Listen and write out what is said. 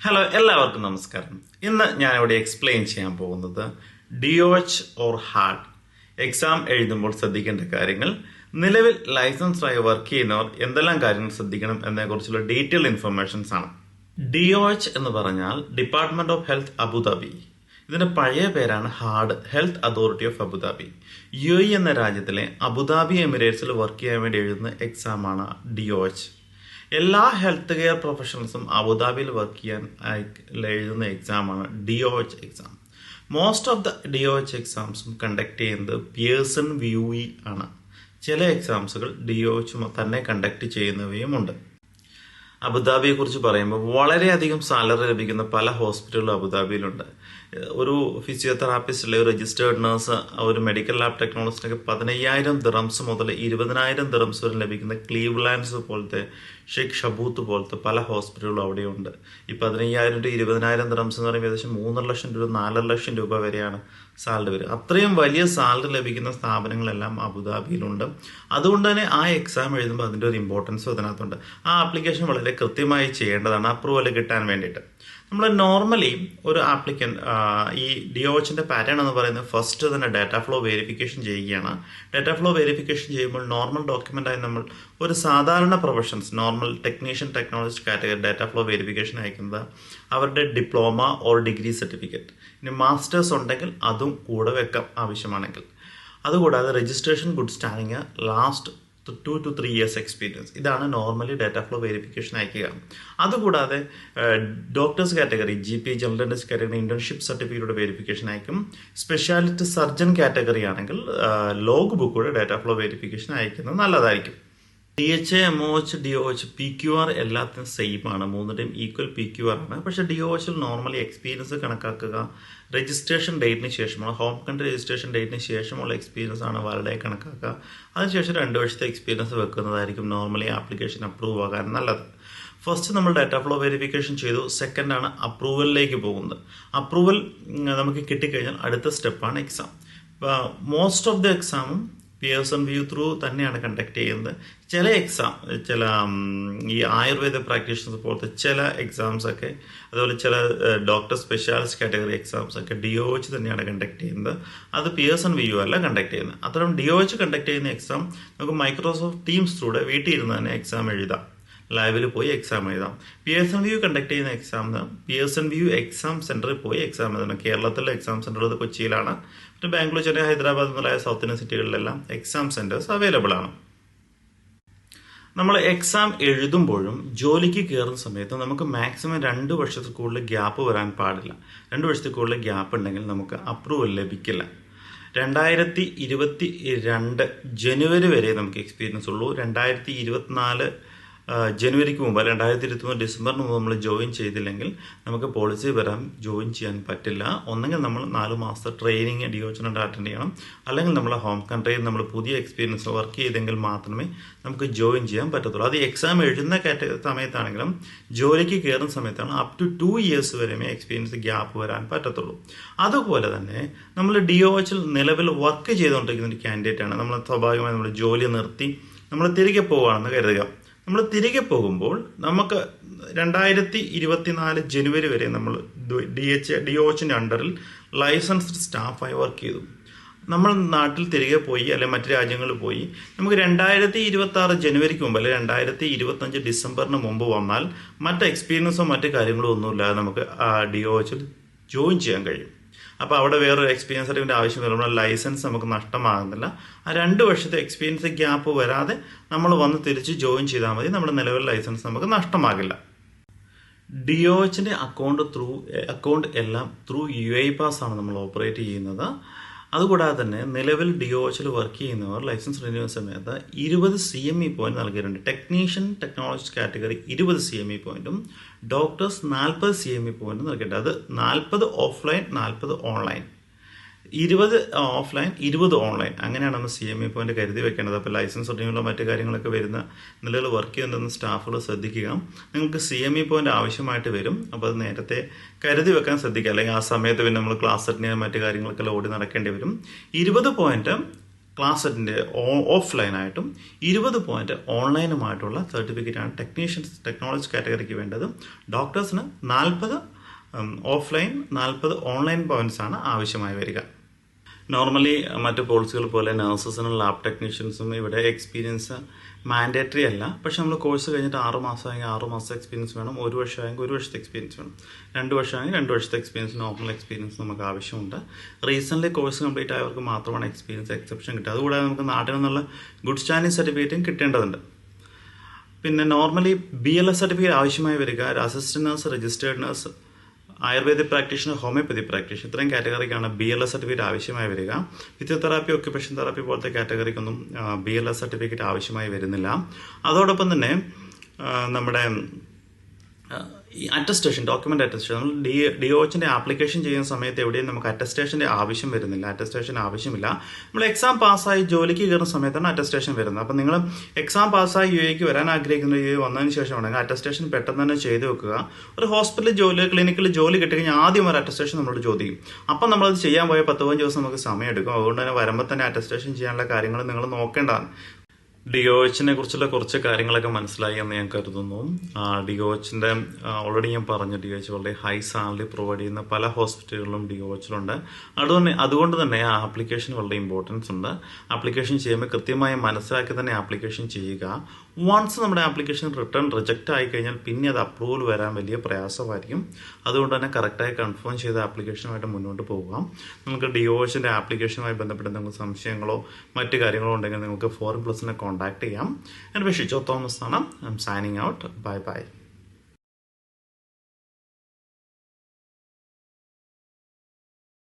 Hello എല്ലാവർക്കും നമസ്കാരം. ഇന്ന് ഞാൻ ഇവിടെ എക്സ്പ്ലെയിൻ ചെയ്യാൻ പോകുന്നത് ഡിഒച്ച് ഓർ ഹാർഡ് എക്സാം എഴുതുമ്പോൾ ശ്രദ്ധിക്കേണ്ട കാര്യങ്ങൾ നിലവിൽ ലൈസൻസ്ഡായി വർക്ക് ചെയ്യുന്നവർ എന്തെല്ലാം കാര്യങ്ങൾ ശ്രദ്ധിക്കണം എന്നതിനെക്കുറിച്ചുള്ള ഡീറ്റെയിൽ ഇൻഫർമേഷൻസ് ആണ്. ഡിഒച്ച് എന്ന് പറഞ്ഞാൽ ഡിപ്പാർട്ട്മെന്റ് ഓഫ് ഹെൽത്ത് അബുദാബി ഇതിന്റെ പഴയ പേരാണ് HAAD health authority of Abu Dhabi U എന്ന രാജ്യത്തിലെ അബുദാബി എമിറേറ്റ്സിൽ വർക്ക് ചെയ്യാൻ വേണ്ടി എഴുതുന്ന എക്സാമാണ് ഡിഒച്ച് എല്ലാ ഹെൽത്ത് കെയർ പ്രൊഫഷണൽസും അബുദാബിയിൽ വർക്ക് ചെയ്യാൻ എഴുതുന്ന എക്സാമാണ് D O H exam most of the D O H എക്സാംസും conduct ചെയ്യുന്നത് പിയേഴ്സൺ വ്യൂ ഇ ആണ്. ചില എക്സാംസുകൾ ഡി ഒ എച്ച് തന്നെ കണ്ടക്ട് ചെയ്യുന്നവയുമുണ്ട് അബുദാബിയെ കുറിച്ച് പറയുമ്പോൾ വളരെയധികം സാലറി ലഭിക്കുന്ന പല ഹോസ്പിറ്റലുകളും അബുദാബിയിലുണ്ട്. ഒരു ഫിസിയോതെറാപ്പിസ്റ്റ് അല്ലെങ്കിൽ രജിസ്റ്റേർഡ് നേഴ്സ് ഒരു മെഡിക്കൽ ലാബ് ടെക്നോളജിസ്റ്റൊക്കെ പതിനയ്യായിരം ദിറംസ് മുതൽ ഇരുപതിനായിരം ദിറംസ് വരെ ലഭിക്കുന്ന ക്ലീവ്ലാൻഡ്സ് പോലത്തെ ഷെയ്ഖ് ഷബൂത്ത് പോലത്തെ പല ഹോസ്പിറ്റലുകളും അവിടെയുണ്ട്. ഈ പതിനയ്യായിരം ടു ഇരുപതിനായിരം ദിറംസ് എന്ന് പറയുമ്പോൾ ഏകദേശം മൂന്നര ലക്ഷം രൂപ നാലര ലക്ഷം രൂപ വരെയാണ് സാലറി വരിക. അത്രയും വലിയ സാലറി ലഭിക്കുന്ന സ്ഥാപനങ്ങളെല്ലാം അബുദാബിയിലുണ്ട്. അതുകൊണ്ട് തന്നെ ആ എക്സാം എഴുതുമ്പോൾ അതിന്റെ ഒരു ഇമ്പോർട്ടൻസ് അതിനകത്തുണ്ട്. ആ ആപ്ലിക്കേഷൻ വളരെ കൃത്യമായി ചെയ്യേണ്ടതാണ് അപ്രൂവൽ കിട്ടാൻ വേണ്ടിയിട്ട്. നമ്മൾ നോർമലി ഒരു ആപ്ലിക്കൻ ഈ ഡിഒച്ചിന്റെ പാറ്റേൺ എന്ന് പറയുന്നത് ഫസ്റ്റ് തന്നെ ഡാറ്റ ഫ്ലോ വെരിഫിക്കേഷൻ ചെയ്യുകയാണ്. ഡാറ്റ ഫ്ലോ വെരിഫിക്കേഷൻ ചെയ്യുമ്പോൾ നോർമൽ ഡോക്യുമെന്റ് ആയി നമ്മൾ ഒരു സാധാരണ professions normal technician technologist category data flow verification അയക്കുന്നത് അവരുടെ ഡിപ്ലോമ ഓർ ഡിഗ്രി സർട്ടിഫിക്കറ്റ് ഇനി മാസ്റ്റേഴ്സ് ഉണ്ടെങ്കിൽ അതും കൂടെ വെക്കാം ആവശ്യമാണെങ്കിൽ. അതുകൂടാതെ registration good standing last two two three years experience ഇതാണ് നോർമലി ഡാറ്റ ഫ്ലോ വെരിഫിക്കേഷൻ അയക്കുക അതുകൂടാതെ doctors category G P general dentist category internship certificate verification അയക്കും സ്പെഷ്യാലിറ്റി സർജൻ കാറ്റഗറി ആണെങ്കിൽ ലോഗ് ബുക്കൂടെ ഡാറ്റ ഫ്ലോ വെരിഫിക്കേഷൻ അയക്കുന്നത് നല്ലതായിരിക്കും. D H A M O H D O H P Q R എല്ലാത്തിനും same ആണ്. മൂന്നിന്റെയും ഈക്വൽ പി ക്യു ആർ ആണ്. പക്ഷെ ഡി ഒ എച്ചിൽ നോർമലി എക്സ്പീരിയൻസ് കണക്കാക്കുക. രജിസ്ട്രേഷൻ ഡേറ്റിന് ശേഷമുള്ള ഹോം കൺട്രി രജിസ്ട്രേഷൻ ഡേറ്റിന് ശേഷമുള്ള എക്സ്പീരിയൻസ് ആണ് വാലിഡായി കണക്കാക്കുക. അതിനുശേഷം രണ്ട് വർഷത്തെ എക്സ്പീരിയൻസ് വെക്കുന്നതായിരിക്കും നോർമലി ആപ്ലിക്കേഷൻ അപ്രൂവ് ആകാൻ നല്ലത്. ഫസ്റ്റ് നമ്മൾ ഡാറ്റ ഫ്ലോ വെരിഫിക്കേഷൻ ചെയ്തു. സെക്കൻഡ് ആണ് അപ്രൂവലിലേക്ക് പോകുന്നത്. അപ്രൂവൽ നമുക്ക് കിട്ടിക്കഴിഞ്ഞാൽ അടുത്ത സ്റ്റെപ്പാണ് എക്സാം മോസ്റ്റ് ഓഫ് ദ എക്സാമും പിയേഴ്സൺ വ്യൂ ത്രൂ തന്നെയാണ് കണ്ടക്ട് ചെയ്യുന്നത്. ചില എക്സാം ചില ഈ ആയുർവേദ പ്രാക്ടീഷണേഴ്സ് പോലത്തെ ചില എക്സാംസ് ഒക്കെ അതുപോലെ ചില ഡോക്ടർ സ്പെഷ്യാലിസ്റ്റ് കാറ്റഗറി എക്സാംസ് ഒക്കെ ഡി ഒ എച്ച് തന്നെയാണ് കണ്ടക്ട് ചെയ്യുന്നത്. അത് പിയേഴ്സൺ വ്യൂ അല്ല കണ്ടക്ട് ചെയ്യുന്നത്. അത്തരം ഡി ഒ എച്ച് കണ്ടക്ട് ചെയ്യുന്ന എക്സാം നമുക്ക് മൈക്രോസോഫ്റ്റ് ടീംസ് ത്രൂടെ വീട്ടിൽ ഇരുന്ന് തന്നെ എക്സാം എഴുതാം. ലൈവിൽ പോയി എക്സാം എഴുതാം. P S N VUE conduct ചെയ്യുന്ന exam P S N VUE exam സെന്ററിൽ പോയി എക്സാം എഴുതണം. കേരളത്തിലെ എക്സാം സെന്റർ കൊച്ചിയിലാണ്. പിന്നെ ബാംഗ്ലൂർ ചെന്നൈ ഹൈദരാബാദ് മുതലായ സൗത്ത് ഇന്ത്യൻ സിറ്റികളിലെല്ലാം എക്സാം സെന്റേഴ്സ് അവൈലബിൾ ആണ്. നമ്മൾ എക്സാം എഴുതുമ്പോഴും ജോലിക്ക് കയറുന്ന സമയത്ത് നമുക്ക് മാക്സിമം രണ്ട് വർഷത്തിൽ കൂടുതൽ ഗ്യാപ്പ് വരാൻ പാടില്ല. രണ്ട് വർഷത്തിൽ കൂടുതൽ ഗ്യാപ്പ് ഉണ്ടെങ്കിൽ നമുക്ക് അപ്രൂവൽ ലഭിക്കില്ല. രണ്ടായിരത്തി ഇരുപത്തി രണ്ട് ജനുവരി വരെ നമുക്ക് എക്സ്പീരിയൻസ് ഉള്ളൂ. രണ്ടായിരത്തി ഇരുപത്തിനാല് ജനുവരിക്ക് മുമ്പ് രണ്ടായിരത്തി ഇരുപത്തി മൂന്ന് ഡിസംബറിന് മുമ്പ് നമ്മൾ ജോയിൻ ചെയ്തില്ലെങ്കിൽ നമുക്ക് പോളിസി വരാൻ ജോയിൻ ചെയ്യാൻ പറ്റില്ല. ഒന്നെങ്കിൽ നമ്മൾ നാല് മാസത്തെ ട്രെയിനിങ് ഡിയോച്ചനായിട്ട് അറ്റൻഡ് ചെയ്യണം. അല്ലെങ്കിൽ നമ്മളെ ഹോം കൺട്രിയിൽ നമ്മൾ പുതിയ എക്സ്പീരിയൻസ് വർക്ക് ചെയ്തെങ്കിൽ മാത്രമേ നമുക്ക് ജോയിൻ ചെയ്യാൻ പറ്റത്തുള്ളൂ. അത് എക്സാം എഴുതുന്ന സമയത്താണെങ്കിലും ജോലിക്ക് കയറുന്ന സമയത്താണ് അപ് ടു ടു ഇയേഴ്സ് വരെയുമേ എക്സ്പീരിയൻസ് ഗ്യാപ്പ് വരാൻ പറ്റത്തുള്ളൂ. അതുപോലെ തന്നെ നമ്മൾ ഡി ഒ എച്ചിൽ നിലവിൽ വർക്ക് ചെയ്തുകൊണ്ടിരിക്കുന്ന ഒരു കാൻഡിഡേറ്റ് ആണ്. നമ്മൾ സ്വാഭാവികമായി നമ്മൾ ജോലി നിർത്തി നമ്മൾ തിരികെ പോവുകയാണെന്ന് കരുതുക. നമ്മൾ തിരികെ പോകുമ്പോൾ നമുക്ക് രണ്ടായിരത്തി ഇരുപത്തിനാല് ജനുവരി വരെ നമ്മൾ ഡി എച്ച് ഡി ഒ എച്ചിന്റെ അണ്ടറിൽ ലൈസൻസ്ഡ് സ്റ്റാഫായി വർക്ക് ചെയ്തു. നമ്മൾ നാട്ടിൽ തിരികെ പോയി അല്ലെങ്കിൽ മറ്റു രാജ്യങ്ങളിൽ പോയി. നമുക്ക് രണ്ടായിരത്തി ഇരുപത്തി ആറ് ജനുവരിക്ക് മുമ്പ് അല്ലെങ്കിൽ രണ്ടായിരത്തി ഇരുപത്തഞ്ച് ഡിസംബറിന് മുമ്പ് വന്നാൽ മറ്റ് എക്സ്പീരിയൻസോ മറ്റു കാര്യങ്ങളോ ഒന്നുമില്ലാതെ നമുക്ക് ആ ഡി ഒ എച്ചിൽ ജോയിൻ ചെയ്യാൻ കഴിയും. അപ്പോൾ അവിടെ വേറൊരു എക്സ്പീരിയൻസ് സർട്ടിഫിക്കറ്റ് ആവശ്യം നമ്മുടെ ലൈസൻസ് നമുക്ക് നഷ്ടമാകുന്നില്ല. ആ രണ്ട് വർഷത്തെ എക്സ്പീരിയൻസ് ഗ്യാപ്പ് വരാതെ നമ്മൾ വന്ന് തിരിച്ച് ജോയിൻ ചെയ്താൽ മതി. നമ്മുടെ നിലവിൽ ലൈസൻസ് നമുക്ക് നഷ്ടമാകില്ല. ഡി ഒ എച്ചിന്റെ അക്കൗണ്ട് ത്രൂ അക്കൗണ്ട് എല്ലാം ത്രൂ യു ഐ പാസ് ആണ് നമ്മൾ ഓപ്പറേറ്റ് ചെയ്യുന്നത്. അതുകൂടാതെ തന്നെ നിലവിൽ ഡി ഒ എച്ചിൽ വർക്ക് ചെയ്യുന്നവർ ലൈസൻസ് റിന്യൂവൽ സമയത്ത് ഇരുപത് സി എം ഇ പോയിന്റ് നൽകിയിട്ടുണ്ട്. ടെക്നീഷ്യൻ ടെക്നോളജിസ്റ്റ് കാറ്റഗറി ഇരുപത് സി എം ഇ പോയിന്റും ഡോക്ടേഴ്സ് നാൽപ്പത് സി എം ഇ പോയിന്റും നൽകിയിട്ടുണ്ട്. അത് നാൽപ്പത് ഓഫ്ലൈൻ നാൽപ്പത് ഓൺലൈൻ ഇരുപത് ഓഫ്ലൈൻ ഇരുപത് ഓൺലൈൻ അങ്ങനെയാണ് നമ്മൾ സി എം ഇ പോയിന്റ് കരുതി വെക്കേണ്ടത്. അപ്പോൾ ലൈസൻസ് ഒട്ടിങ്ങുള്ള മറ്റു കാര്യങ്ങളൊക്കെ വരുന്ന നിലകൾ വർക്ക് ചെയ്യുന്ന സ്റ്റാഫുകൾ ശ്രദ്ധിക്കുക. നിങ്ങൾക്ക് സി എം ഇ പോയിന്റ് ആവശ്യമായിട്ട് വരും. അപ്പോൾ അത് നേരത്തെ കരുതി വെക്കാൻ ശ്രദ്ധിക്കുക. അല്ലെങ്കിൽ ആ സമയത്ത് പിന്നെ നമ്മൾ ക്ലാസ് അറ്റൻഡ് മറ്റു കാര്യങ്ങളൊക്കെ ഓടി നടക്കേണ്ടി വരും. ഇരുപത് പോയിന്റ് ക്ലാസ് അറ്റൻഡ് ഓഫ്ലൈനായിട്ടും ഇരുപത് പോയിന്റ് ഓൺലൈനുമായിട്ടുള്ള സർട്ടിഫിക്കറ്റ് ആണ് ടെക്നീഷ്യൻസ് ടെക്നോളജി കാറ്റഗറിക്ക് വേണ്ടത്. ഡോക്ടേഴ്സിന് നാൽപ്പത് ഓഫ്ലൈൻ നാൽപ്പത് ഓൺലൈൻ പോയിന്റ്സ് ആണ് ആവശ്യമായി വരിക. നോർമലി മറ്റ് പോളിസികൾ പോലെ നഴ്സസിനും ലാബ് ടെക്നീഷ്യൻസും ഇവിടെ എക്സ്പീരിയൻസ് മാൻഡേറ്ററി അല്ല. പക്ഷെ നമ്മൾ കോഴ്സ് കഴിഞ്ഞിട്ട് ആറ് മാസമായെങ്കിൽ ആറ് മാസത്തെ എക്സ്പീരിയൻസ് വേണം. ഒരു വർഷമായെങ്കിൽ ഒരു വർഷത്തെ എക്സ്പീരിയൻസ് വേണം. രണ്ട് വർഷമായെങ്കിൽ രണ്ട് വർഷത്തെ എക്സ്പീരിയൻസ് നോർമൽ എക്സ്പീരിയൻസ് നമുക്ക് ആവശ്യമുണ്ട്. റീസെന്റ്ലി കോഴ്സ് കംപ്ലീറ്റ് ആയവർക്ക് മാത്രമാണ് എക്സ്പീരിയൻസ് എക്സെപ്ഷൻ കിട്ടുക. അതുകൂടാതെ നമുക്ക് നാട്ടിൽ നിന്നുള്ള ഗുഡ് സ്റ്റാൻഡിംഗ് സർട്ടിഫിക്കറ്റും കിട്ടേണ്ടതുണ്ട്. പിന്നെ normally B L S certificate ആവശ്യമായി വരിക. Assistant nurse registered nurse Ayurvedic practitioner homeopathy practitioner ഇത്രയും കാറ്റഗറിക്കാണ് ബി എൽ എസ് സർട്ടിഫിക്കറ്റ് ആവശ്യമായി വരിക. ഫിസിയോതെറാപ്പി ഒക്യുപേഷൻ തെറാപ്പി പോലത്തെ കാറ്റഗറിക്കൊന്നും ബി എൽ എസ് സർട്ടിഫിക്കറ്റ് ആവശ്യമായി വരുന്നില്ല. അതോടൊപ്പം തന്നെ നമ്മുടെ ഈ അറ്റസ്റ്റേഷൻ ഡോക്യുമെന്റ് അറ്റസ്റ്റേഷൻ നമ്മൾ ഡി ഡി ആപ്ലിക്കേഷൻ ചെയ്യുന്ന സമയത്ത് എവിടെയും നമുക്ക് അറ്റസ്റ്റേഷന്റെ ആവശ്യം വരുന്നില്ല. അറ്റസ്റ്റേഷൻ ആവശ്യമില്ല. നമ്മൾ എക്സാം പാസ്സായി ജോലിക്ക് കയറുന്ന സമയത്താണ് അറ്റസ്റ്റേഷൻ വരുന്നത്. അപ്പം നിങ്ങൾ എക്സാം പാസ്സായി യു എക്ക് വരാൻ ആഗ്രഹിക്കുന്ന യു എ വന്നതിന് ഉണ്ടെങ്കിൽ അറ്റസ്റ്റേഷൻ പെട്ടെന്ന് തന്നെ ചെയ്ത് വെക്കുക. ഒരു ഹോസ്പിറ്റലിൽ ജോലി ക്ലിനിക്കിൽ ജോലി കിട്ടിക്കഴിഞ്ഞാൽ ആദ്യം ഒരു അറ്റസ്റ്റേഷൻ നമ്മളോട് ചോദിക്കും. അപ്പം നമ്മളത് ചെയ്യാൻ പോയ പത്ത് പതിനഞ്ച് ദിവസം നമുക്ക് സമയം എടുക്കും. അതുകൊണ്ട് തന്നെ വരുമ്പോൾ തന്നെ അറ്റസ്റ്റേഷൻ ചെയ്യാനുള്ള കാര്യങ്ങൾ നിങ്ങൾ നോക്കേണ്ടതാണ്. ഡി കുറിച്ചുള്ള കുറച്ച് കാര്യങ്ങളൊക്കെ മനസ്സിലായി എന്ന് ഞാൻ കരുതുന്നു. ഡി ഒ ഓൾറെഡി ഞാൻ പറഞ്ഞു ഡി എച്ച് വളരെ ഹൈ സാലറി പ്രൊവൈഡ് ചെയ്യുന്ന പല ഹോസ്പിറ്റലുകളിലും ഡി ഒ അതുകൊണ്ട് അതുകൊണ്ട് തന്നെ ആ ആപ്ലിക്കേഷൻ വളരെ ഇമ്പോർട്ടൻസ് ഉണ്ട്. ആപ്ലിക്കേഷൻ ചെയ്യുമ്പോൾ കൃത്യമായി മനസ്സിലാക്കി തന്നെ ആപ്ലിക്കേഷൻ ചെയ്യുക. വൺസ് നമ്മുടെ ആപ്ലിക്കേഷൻ റിട്ടേൺ റിജക്റ്റ് ആയി കഴിഞ്ഞാൽ പിന്നെ അത് അപ്രൂവൽ വരാൻ വലിയ പ്രയാസമായിരിക്കും. അതുകൊണ്ട് തന്നെ കറക്റ്റായി കൺഫേം ചെയ്ത ആപ്ലിക്കേഷനുമായിട്ട് മുന്നോട്ട് പോകാം. നമുക്ക് ഡി ഒ ആപ്ലിക്കേഷനുമായി ബന്ധപ്പെട്ട് നിങ്ങൾക്ക് സംശയങ്ങളോ മറ്റു കാര്യങ്ങളോ ഉണ്ടെങ്കിൽ നിങ്ങൾക്ക് ഫോറിൻ പ്ലസിനെ കോൺടാക്ട് ചെയ്യാം. എന്റെ പേര് ഷിജോ തോമസ് ആണ്. I am signing out bye bye